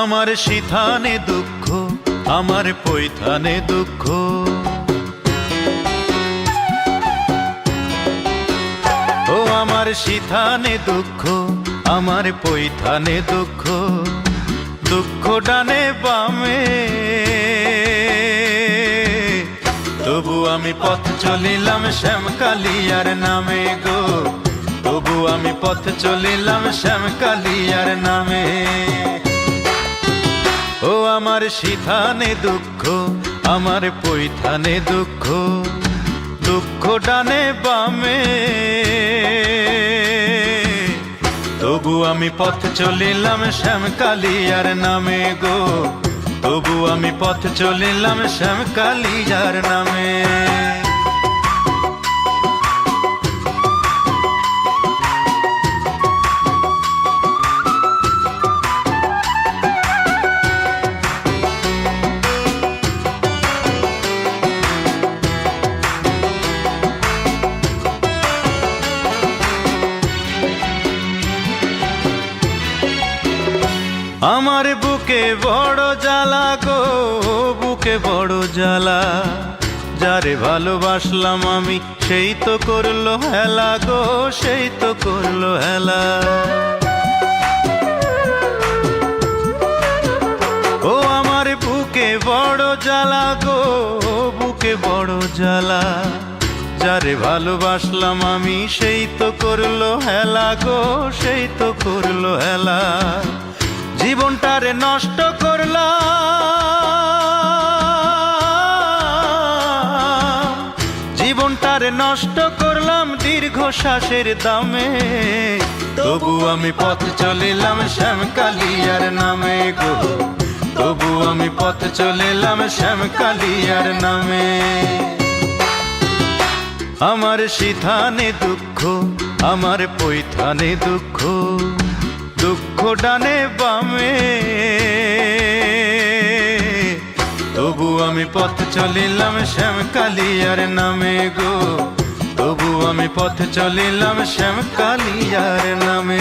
আমার সিথানে দুঃখ, আমার পৈথানে দুঃখ। ও আমার সিথানে দুঃখ, আমার পৈথানে দুঃখ। দুঃখ ডানে বামে, তবু আমি পথ চলিলাম শ্যাম কালিয়ার নামে গো। তবু আমি পথ চলিলাম শ্যাম কালিয়ার নামে। ও আমার সিথানে দুঃখ, আমার পৈথানে দুঃখ দুঃখ ডানে বামে। তবু আমি পথ চলিলাম শ্যাম কালিয়ার নামে গো, তবু আমি পথ চলিলাম শ্যাম কালিয়ার নামে। আমার বুকে বড় জ্বালা গো, বুকে বড় জ্বালা। যারে ভালোবাসলাম আমি, সেই তো করল হেলা গো, সেই তো করল হেলা। ও আমার বুকে বড় জ্বালা গো, বুকে বড় জ্বালা। যারে ভালোবাসলাম আমি, সেই তো করল হেলা গো, সেই তো করল হেলা। জীবনটারে নষ্ট করলাম। জীবনটারে নষ্ট করলাম দীর্ঘ শ্বাসের দামে। তবু আমি পথ চলিলাম শ্যাম কালিয়ার নামে গো। তবু আমি পথ চলিলাম শ্যাম কালিয়ার নামে। আমার সিথানে দুঃখ, আমার পৈথানে দুঃখ। দুঃখ ডানে বামে। তবু আমি পথ চলিলাম শ্যাম কালিয়ার নামে গো। তবু আমি পথ চলিলাম শ্যাম কালিয়ার নামে।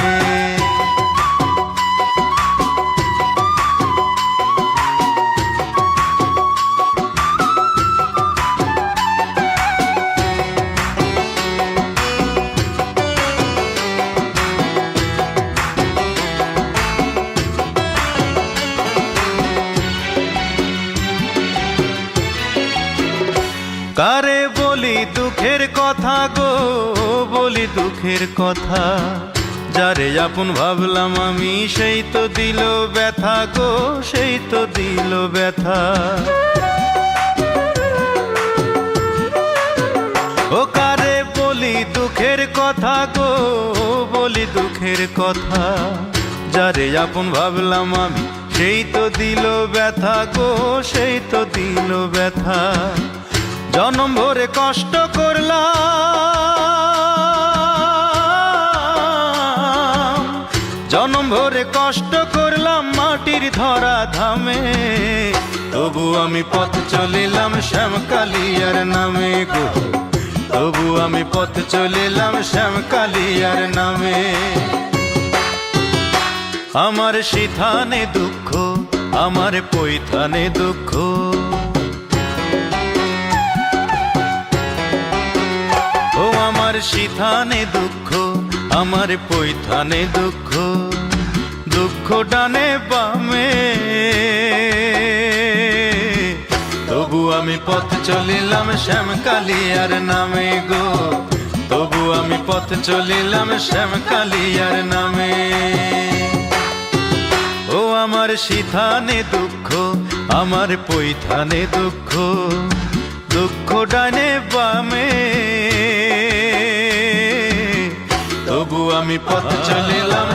কারে বলি দুঃখের কথা গো? বলি দুঃখের কথা। যারে আপন ভাবলাম আমি, সেই তো দিল ব্যথা গো, সেই তো দিল ব্যথা। ও কারে বলি দুঃখের কথা গো? বলি দুঃখের কথা। যারে আপন ভাবলাম আমি, সেই তো দিল ব্যথা গো, সেই তো দিল ব্যথা। জনম ভরে কষ্ট করলাম। জনম ভরে কষ্ট করলাম মাটির ধরা ধামে। তবু আমি পথ চলিলাম শ্যাম কালিয়ার নামে গো। তবু আমি পথ চলিলাম শ্যাম কালিয়ার নামে। আমার সিথানে দুঃখ, আমার পৈথানে দুঃখ। সিথানে দুঃখ, আমার পৈথানে দুঃখ দুঃখ ডানে বামে। তবু আমি পথ চলিলাম শ্যাম কালিয়ার নামে গো। তবু আমি পথ চলিলাম শ্যাম কালিয়ার নামে। ও আমার সিথানে দুঃখ, আমার পৈথানে দুঃখ দুঃখ ডানে বামে। আমি পথ চলিলাম